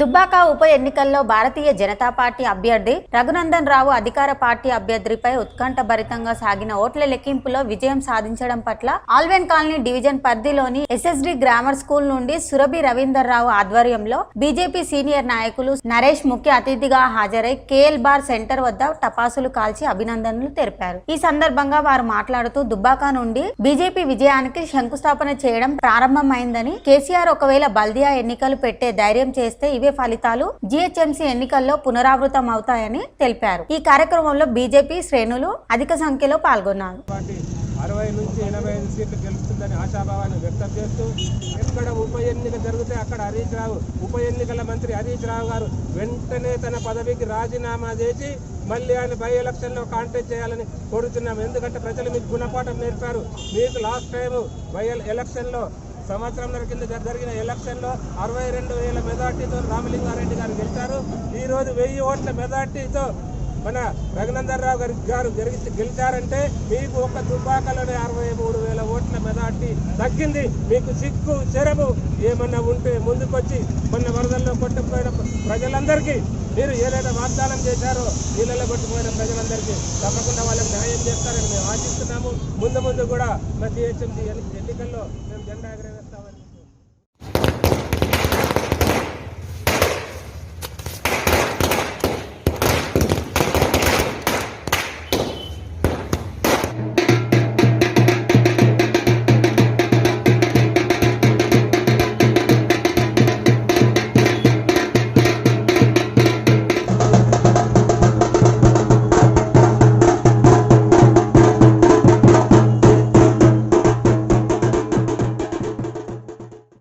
దుబ్బాక ఉప ఎన్నికల్లో భారతీయ జనతా పార్టీ అభ్యర్థి రఘునందన్ రావు అధికార పార్టీ అభ్యర్థిపై ఉత్కంఠభరితంగా సాగిన ఓట్ల లెక్కింపులో విజయం సాధించడం పట్ల ఆల్వెన్ కాలనీ డివిజన్ పరిధిలోని ఎస్ఎస్డి గ్రామర్ స్కూల్ నుండి సురభి రవీందర్ రావు ఆధ్వర్యంలో బీజేపీ సీనియర్ నాయకులు నరేష్ ముఖ్య అతిథిగా హాజరై కేఎల్ బార్ సెంటర్ వద్ద టపాసులు కాల్చి అభినందనలు తెలిపారు. ఈ సందర్భంగా వారు మాట్లాడుతూ దుబ్బాక నుండి బీజేపీ విజయానికి శంకుస్థాపన చేయడం ప్రారంభమైందని కేసీఆర్ ఒకవేళ బల్దియా ఎన్నికలు పెట్టే ధైర్యం చేస్తే ఇవే ఫలితాలు జీహెచ్ఎంసీ ఎన్నికల్లో పునరావృతం అవుతాయని తెలిపారు. ఈ కార్యక్రమంలో బీజేపీ శ్రేణులు అధిక సంఖ్యలో పాల్గొన్నారు. అరవై నుంచి ఎనభై ఐదు సీట్లు గెలుస్తుందని ఆశాభావాన్ని వ్యక్తం చేస్తూ ఎక్కడ ఉప ఎన్నిక జరిగితే అక్కడ హరీష్ రావు ఉప ఎన్నికల మంత్రి హరీష్ రావు గారు వెంటనే తన పదవికి రాజీనామా చేసి మళ్ళీ ఆయన బై ఎలక్షన్లో కాంటెస్ట్ చేయాలని కోరుతున్నాం. ఎందుకంటే ప్రజలు మీకు గుణపాఠం నేర్పారు. మీకు లాస్ట్ టైం బై ఎలక్షన్లో సంవత్సరంన్నర కింద జరిగిన ఎలక్షన్లో అరవై రెండు వేల మెజార్టీతో రామలింగారెడ్డి గారు గెలిచారు. ఈరోజు వెయ్యి ఓట్ల మెజార్టీతో మన రఘునందన్ రావు గారి గారు గెలిచారంటే మీకు ఒక దుబ్బాకలోనే అరవై మూడు వేల ఓట్ల మెజార్టీ తగ్గింది. మీకు సిగ్గు చెరము ఏమన్నా ఉంటే ముందుకొచ్చి మొన్న వరదల్లో కొట్టుకుపోయిన ప్రజలందరికీ మీరు ఏదైతే వాగ్దానం చేశారో నీళ్ళలో కొట్టుకుపోయిన ప్రజలందరికీ తప్పకుండా వాళ్ళకి న్యాయం చేస్తారని మేము ఆశిస్తున్నాము. ముందు ముందు కూడా మా జిహెచ్ఎంసీ ఎన్నికల్లో మేము జెండా ఎగరవేస్తామని